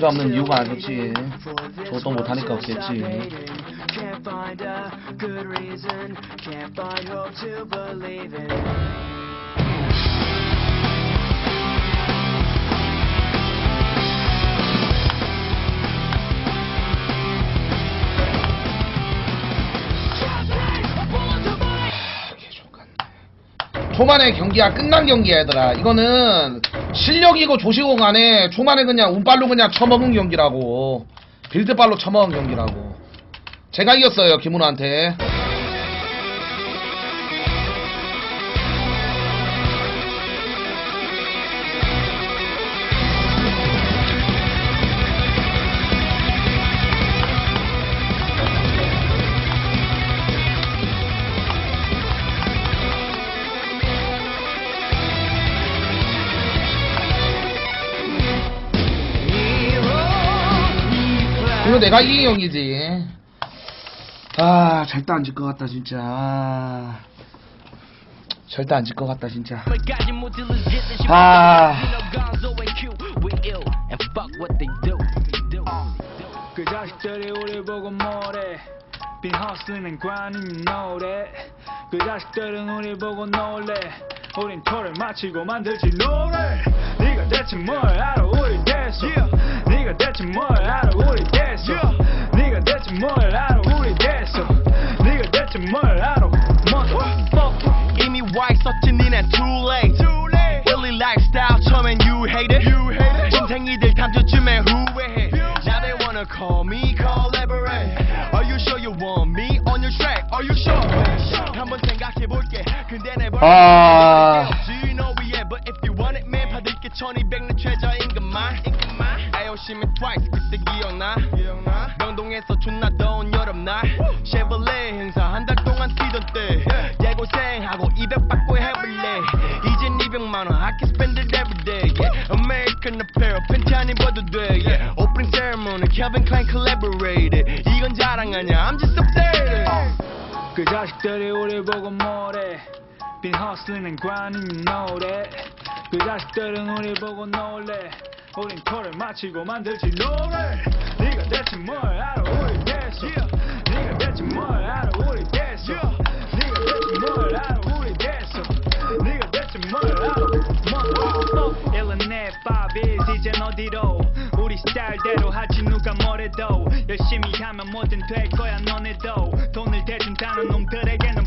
남자 없는 이유가 알겠지. 저도 못하니까 없겠지. Can't find a good reason, can't find hope to believe in. 초반에 경기가 끝난 경기야 얘들아. 이거는 실력이고 조시고 간에 초반에 그냥 운빨로 그냥 쳐먹은 경기라고. 빌드빨로 쳐먹은 경기라고. 제가 이겼어요 김은호한테 내가 경기지. 아 절대 안 질 것 같다 진짜. 아, 절대 안 질 것 같다 진짜. 아. 그 자식들이 우리 보고 뭐래? 빈 허슬리는 관인 노래. 그 자식들은 우리 보고 놀래? 우린 토를 마치고 만들지 노래 네가 대체 뭘 알아 우리 대해서 네가 대체 뭘 알아 우리 대해서 네가 대체 뭘 알아 우리 대해서 네가 대체 뭘 알아 Motherfucker 이미 와 있었지 니네 too late Illy lifestyle 처음엔 you hate it 찐탱이들 탐주쯤에 후회해 Now they wanna call me collaborate Are you sure you want me on your track? Are you sure? 한번 생각해볼게 근데 내 벌 아. 1200내 최저임금만 아요시면 twice 그때 기억나? 명동에서 존나 더운 여름날 쉐벌레 행사 한 달 동안 뛰던 때 예고생하고 200 받고 해볼래 이젠 200만원 I can spend it every day yeah. American Apparel 팬티 안 입어도 돼 yeah. Opening ceremony Calvin Klein collaborated 이건 자랑 아니야 I'm just upset 그 자식들이 우리 보고 뭐래 빈 허슬리는 관인 노래 그 자식들은 우리 보고 놀래. 우린 토를 마치고 만들지 노래. 네가 대체 뭘 알아 우리 대해서 네가 대체 뭘 알아 우리 대해서 네가 대체 뭘 알아 우리 대해서 네가 대체 뭘 알아 Motherfucker 1은 내 5is 이젠 어디로? 우리 스타일대로 하지 누가 뭐래도. 열심히 하면 뭐든 될 거야 너네도. 돈을 대준다는 놈들에게는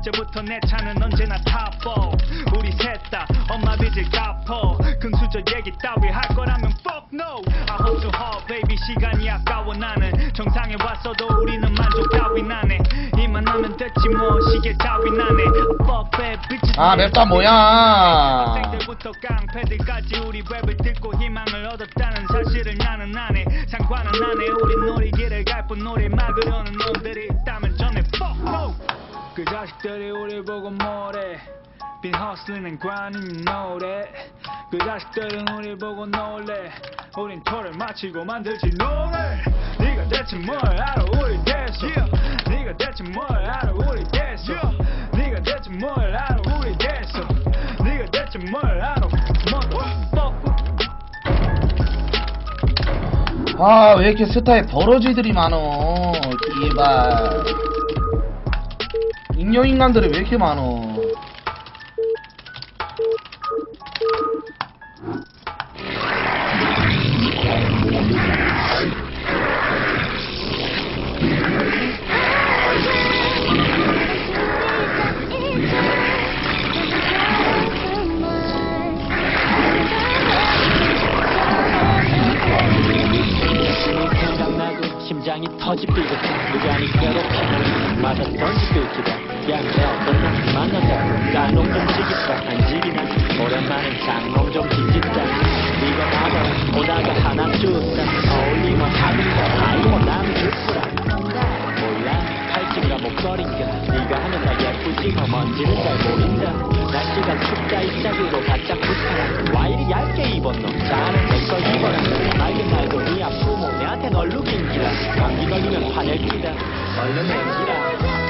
2년째부터 내 차는 언제나 탑4 우리 셋 다 엄마 빚을 갚어. 금수저 얘기 따위 할 거라면 fuck no. I hope to hard baby. 시간이 아까워 나는. 정상에 왔어도 우리는 만족 따위 나네. 이만 하면 됐지 뭐. 시계 따위 나네. Fuck bad bitches 아 맵다 뭐야? 학생들부터 깡패들까지 우리 랩을 듣고 희망을 얻었다는 사실을 나는 아네. 상관은 안해 우리 놀이길을 갈뿐 노래 막으려는 놈들이 있다면 전에 fuck no 그 자식들이 우리 보고 뭐래? 빈 허슬리는 관인 노래. 그 자식들은 우리 보고 놀래. 우린 토를 마치고 만들지 노래. 네가 대체 뭘 알아? 우리 대해서 네가 대체 뭘 알아? 우리 대해서 네가 대체 뭘 알아? 우리 대해서 네가 대체 뭘 알아? Motherfucker 아왜 이렇게 스타에 버러지들이 많어? 이발 인형인간들이 왜 이렇게 많어? 심장이 터지삐고 누가 니 괴롭혀 맞아 던지삐기다 양배 어떤 놈 만나자 까놓고 지기다 한 집이나 오랜만에 장롱 좀 뒤집다 네가 나가 오다가 하나 줬다 어울리면 하든가 아이고 남 죽구라 몰라 팔찌가 목걸인가 네가 하면 나 예쁘지만 뭔지는 잘 모른다 날씨가 춥다 이 짝으로 바짝 붙어라 와 이리 얇게 입었노 자는 내거 입어라 맑은 날도 네 아프모 내한테 널 룩인 기라 감기 걸리면 화낼 기다 얼른 내기라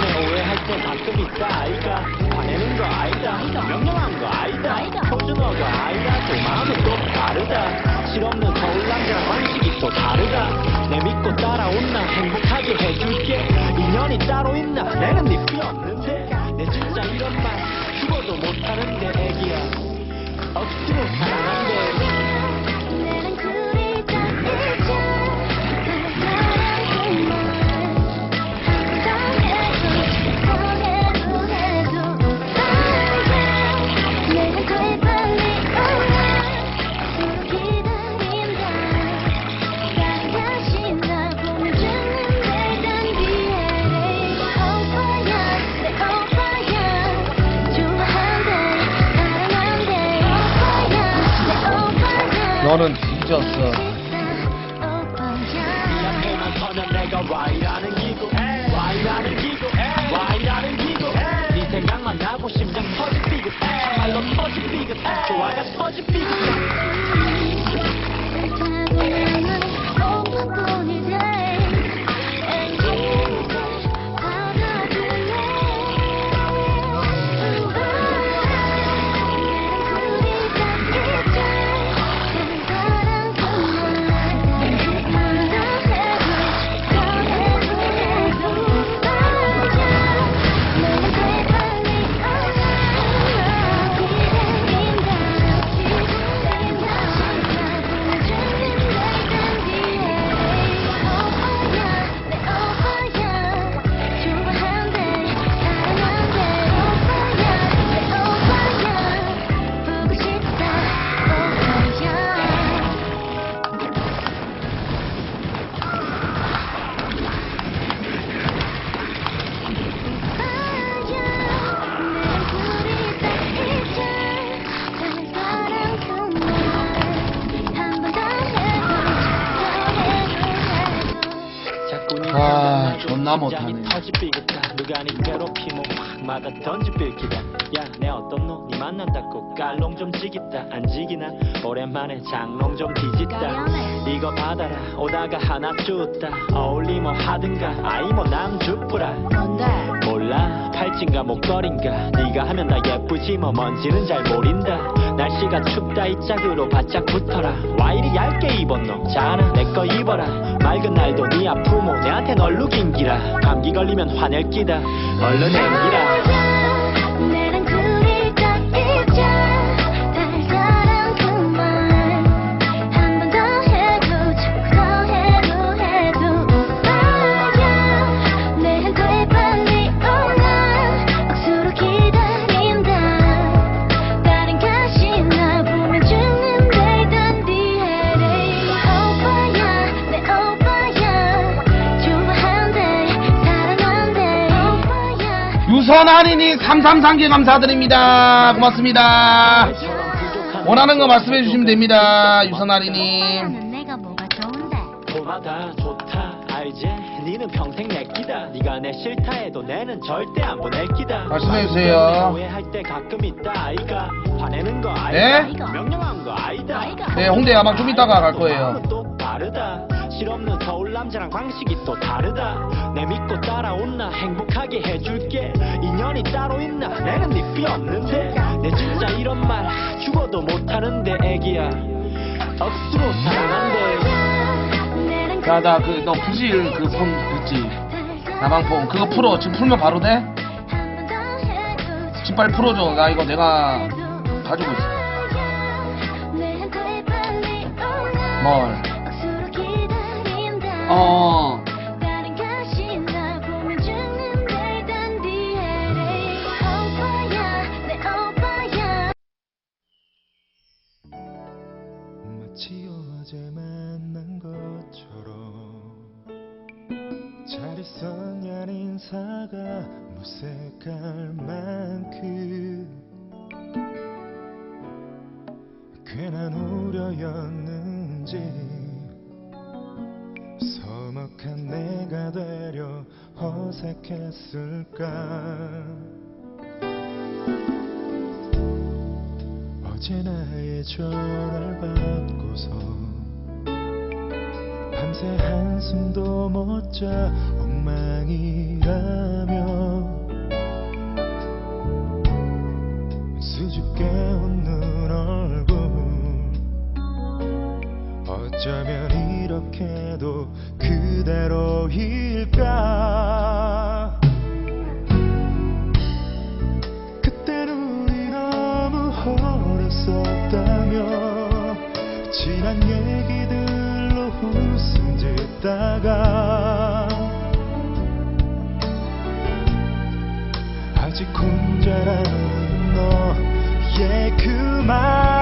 때문에 오해할 때 가끔 있다 아이가. 화내는 거 아니다 명령한 거 아니다 표준어가 아니다 또 마음은 또 다르다. 실없는 서울 남자랑 방식이 또 다르다. 내 믿고 따라온나 행복하게 해줄게. 인연이 따로 있나? 내는 네필 없는 기고 네 생각만 나고 심장 터질 삐긋 참말로 터질 삐긋 좋아가 터질 삐긋 심장이 못하네. 터질 삐긋다. 누가 네 괴롭히면 확 맞아 던질 삐기다. 야내 어떤 놈니 만난다고 깔롱 좀 지겠다. 안 지기나? 오랜만에 장롱 좀 뒤집다. 이거 받아라. 오다가 하나 줬다. 어울리면 하든가 아이 뭐 남 주프라. 뭔데? 몰라. 팔찌인가 목걸인가? 네가 하면 다 예쁘지 뭐. 뭔지는 잘 모른다 날씨가 춥다 이 짝으로 바짝 붙어라. 와 이리 얇게 입었노 자나 내 거 입어라. 맑은 날도 네 아프모 내한텐 얼룩인 기라. 감기 걸리면 화낼 기다. 얼른 앵기라 유선한이니 333개 감사드립니다. 고맙습니다. 원하는 거 말씀해 주시면 됩니다. 유선한이님. 니는 평생 내 끼다. 네가 내 싫다 해도 내는 절대 안 보낼 끼다. 말씀해 주세요. 오해할 때 가끔 있다 아이가. 화내는 거 네? 아이가. 명령한 거 아이다. 네, 홍대 야망 좀 이따가 갈 거예요. 또 다르다. 실없는 서울 남자랑 방식이 또 다르다. 내 믿고 따라온나 행복하게 해줄게. 인연이 따로 있나? 내는 네필 없는데 내 진짜 이런 말 죽어도 못하는데 애기야. 억수로 사랑한대 야, 나 그, 너 부실 그폰 있지? 나방폰. 그거 풀어. 지금 풀면 바로 돼? 지금 빨리 풀어줘. 나 이거 내가 가지고 있어. 뭘? 어. 인사가 무색할 만큼 괜한 우려였는지 서먹한 내가 되려 어색했을까? 어제 나의 전화를 받고서 밤새 한숨도 못 자 엉망이 라며 수줍게 웃는 얼굴. 어쩌면 이렇게도 그대로일까? 그땐 우리 너무 어렸었다며 지난 얘기들로 웃음 짓다가 아직 혼자라는 너의 그 말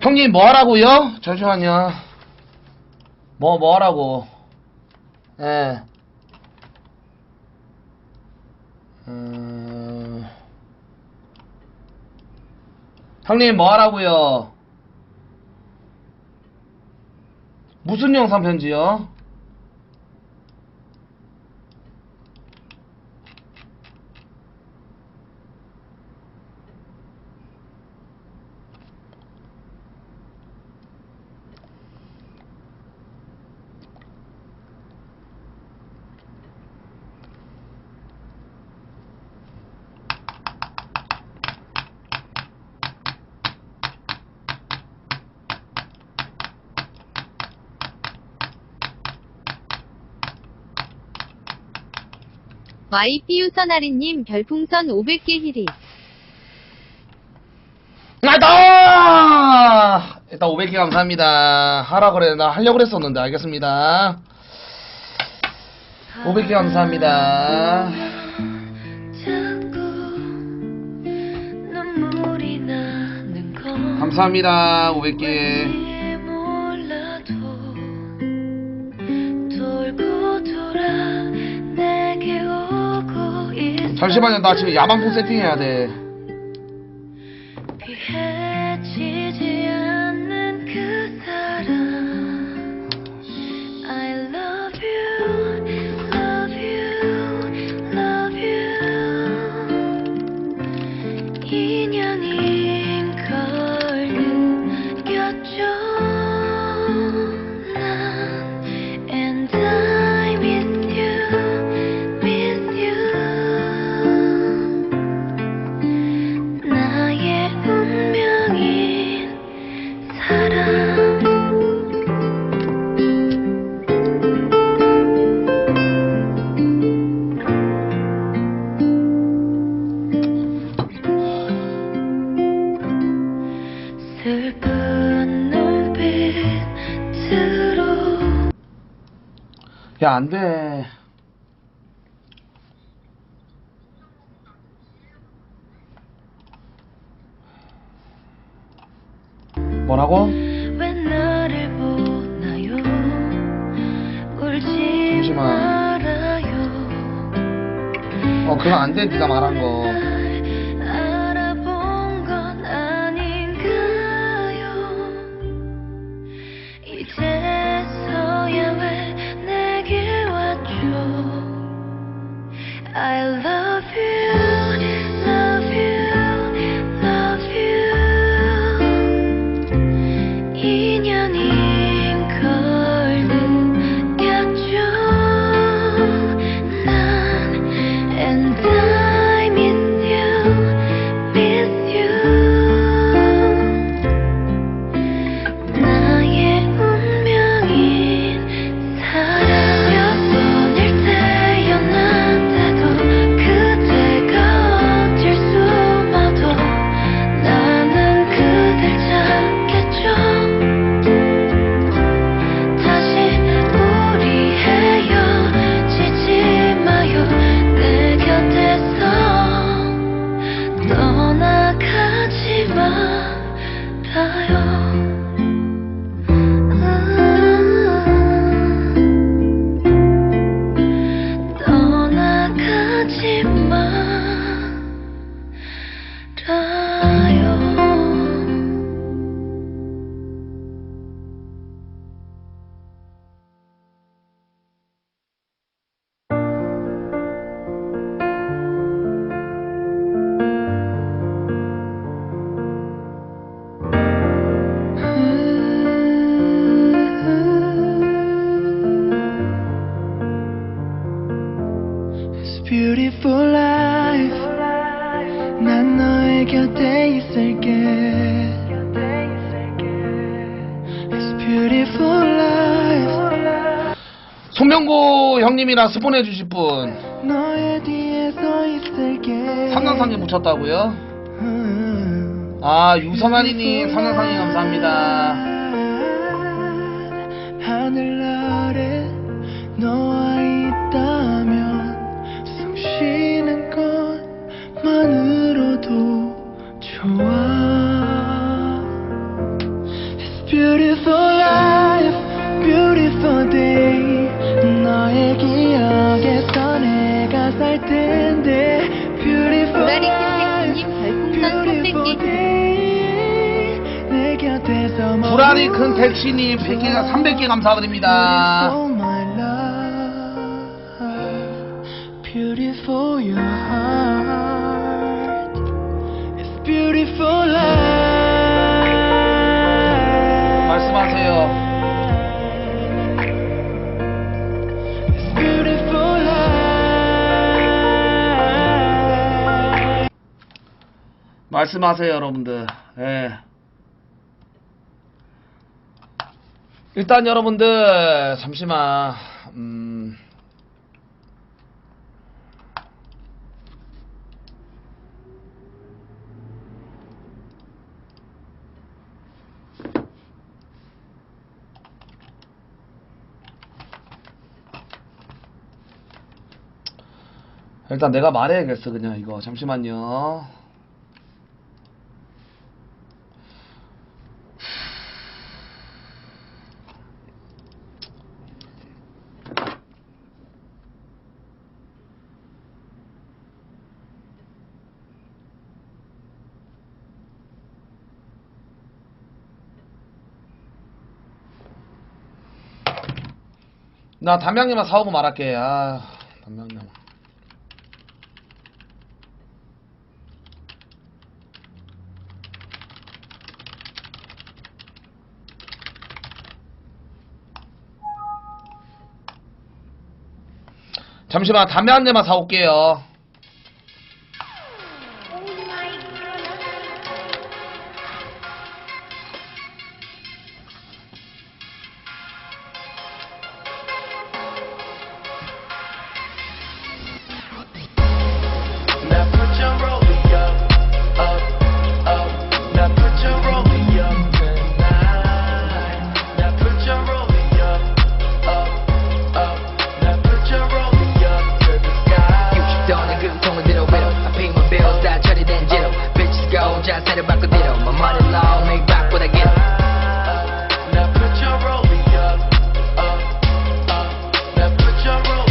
형님 뭐 하라고요? 잠시만요. 뭐 뭐 하라고? 예. 음... 형님 뭐 하라고요? 무슨 영상 편지요? YPU 선아리님 별풍선 500개 히릿. 나다! 일단 500개 감사합니다. 하라 그래. 나 하려고 그랬었는데, 알겠습니다. 500개 감사합니다. 감사합니다. 500개. 잠시만요. 나 지금 야방풍 세팅해야 돼. 야, 안 돼. 뭐라고? 잠시만. 어, 그건 안 돼. 네가 말한 거. 곁에 있을게. It's beautiful life. 송명구 형님이랑 스폰 해 주실 분. 너의 뒤에 서 있을게. 삼강상에 묻혔다고요? 음. 아 유성환이님 삼강상에 감사합니다. 하늘 아래 너와 있다 불알이 큰 택시님 100개가 300개 감사드립니다 life. 말씀하세요 여러분들 예. 일단 여러분들 잠시만 음... 일단 내가 말해야겠어 그냥 이거. 잠시만요. 나 담양이만 사오고 말할게. 아, 담양이 잠시만 담배 한 대만 사올게요.